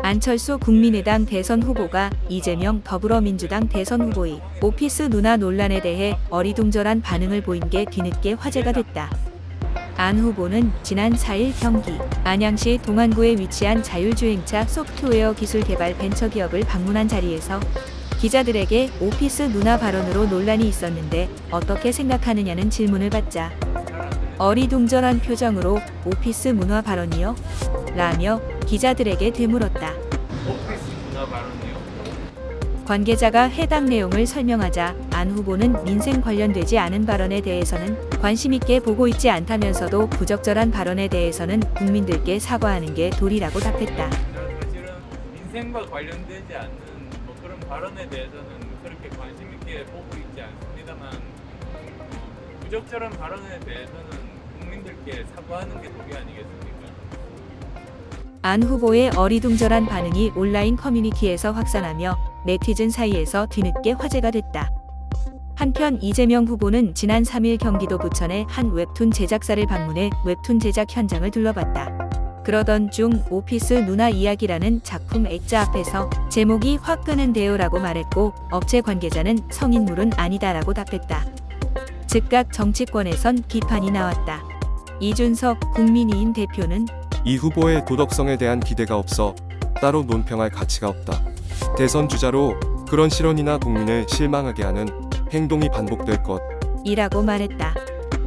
안철수 국민의당 대선 후보가 이재명 더불어민주당 대선 후보의 오피스 누나 논란에 대해 어리둥절한 반응을 보인 게 뒤늦게 화제가 됐다. 안 후보는 지난 4일 경기 안양시 동안구에 위치한 자율주행차 소프트웨어 기술 개발 벤처기업을 방문한 자리에서 기자들에게 오피스 누나 발언으로 논란이 있었는데 어떻게 생각하느냐는 질문을 받자 어리둥절한 표정으로 오피스 문화 발언이요? 라며 기자들에게 되물었다. 오피스 문화 발언이요. 관계자가 해당 내용을 설명하자 안 후보는 민생 관련되지 않은 발언에 대해서는 관심 있게 보고 있지 않다면서도 부적절한 발언에 대해서는 국민들께 사과하는 게 도리라고 답했다. 사실은 민생과 관련되지 않는 뭐 그런 발언에 대해서는 그렇게 관심 있게 보고 있지 않습니다만 어, 부적절한 발언에 대해서는 국민들께 사과하는 게 도리 아니겠습니까? 안 후보의 어리둥절한 반응이 온라인 커뮤니티에서 확산하며 네티즌 사이에서 뒤늦게 화제가 됐다. 한편 이재명 후보는 지난 3일 경기도 부천의 한 웹툰 제작사를 방문해 웹툰 제작 현장을 둘러봤다. 그러던 중 오피스 누나 이야기라는 작품 액자 앞에서 제목이 확 끄는데요라고 말했고 업체 관계자는 성인물은 아니다라고 답했다. 즉각 정치권에선 비판이 나왔다. 이준석 국민의힘 대표는 이 후보의 도덕성에 대한 기대가 없어 따로 논평할 가치가 없다. 대선 주자로 그런 실언이나 국민을 실망하게 하는 행동이 반복될 것. 이라고 말했다.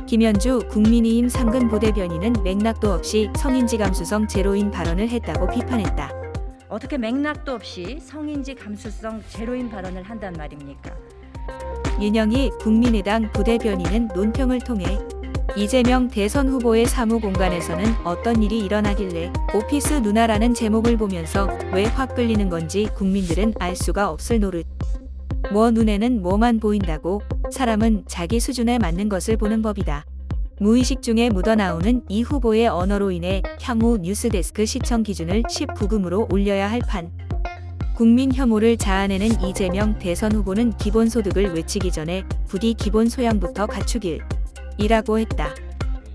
김현주 국민의힘 상근 부대변인은 맥락도 없이 성인지 감수성 제로인 발언을 했다고 비판했다. 어떻게 맥락도 없이 성인지 감수성 제로인 발언을 한단 말입니까? 윤영희 국민의당 부대변인은 논평을 통해 이재명 대선 후보의 사무 공간에서는 어떤 일이 일어나길래 오피스 누나라는 제목을 보면서 왜 확 끌리는 건지 국민들은 알 수가 없을 노릇. 뭐 눈에는 뭐만 보인다고 사람은 자기 수준에 맞는 것을 보는 법이다. 무의식 중에 묻어나오는 이 후보의 언어로 인해 향후 뉴스데스크 시청 기준을 19금으로 올려야 할 판. 국민 혐오를 자아내는 이재명 대선 후보는 기본소득을 외치기 전에 부디 기본 소양부터 갖추길 이라고 했다.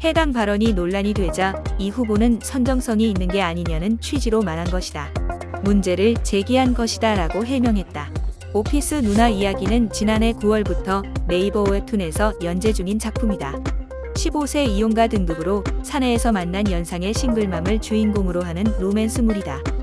해당 발언이 논란이 되자 이 후보는 선정성이 있는 게 아니냐는 취지로 말한 것이다. 문제를 제기한 것이다 라고 해명했다. 오피스 누나 이야기는 지난해 9월부터 네이버 웹툰에서 연재 중인 작품이다. 15세 이용가 등급으로 사내에서 만난 연상의 싱글맘을 주인공으로 하는 로맨스물이다.